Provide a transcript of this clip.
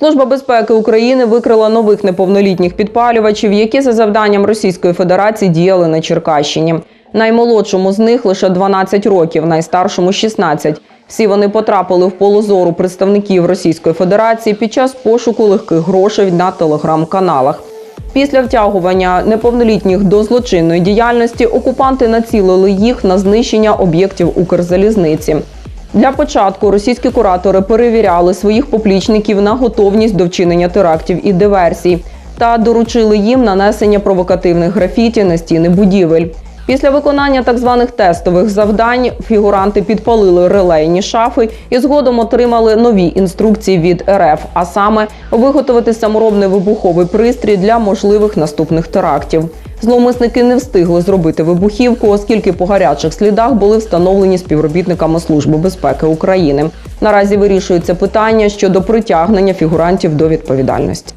Служба безпеки України викрила нових неповнолітніх підпалювачів, які за завданням Російської Федерації діяли на Черкащині. Наймолодшому з них лише 12 років, найстаршому 16. Всі вони потрапили в поле зору представників Російської Федерації під час пошуку легких грошей на телеграм-каналах. Після втягування неповнолітніх до злочинної діяльності окупанти націлили їх на знищення об'єктів Укрзалізниці. Для початку російські куратори перевіряли своїх поплічників на готовність до вчинення терактів і диверсій та доручили їм нанесення провокативних графіті на стіни будівель. Після виконання так званих тестових завдань фігуранти підпалили релейні шафи і згодом отримали нові інструкції від РФ, а саме виготовити саморобний вибуховий пристрій для можливих наступних терактів. Зловмисники не встигли зробити вибухівку, оскільки по гарячих слідах були встановлені співробітниками Служби безпеки України. Наразі вирішується питання щодо притягнення фігурантів до відповідальності.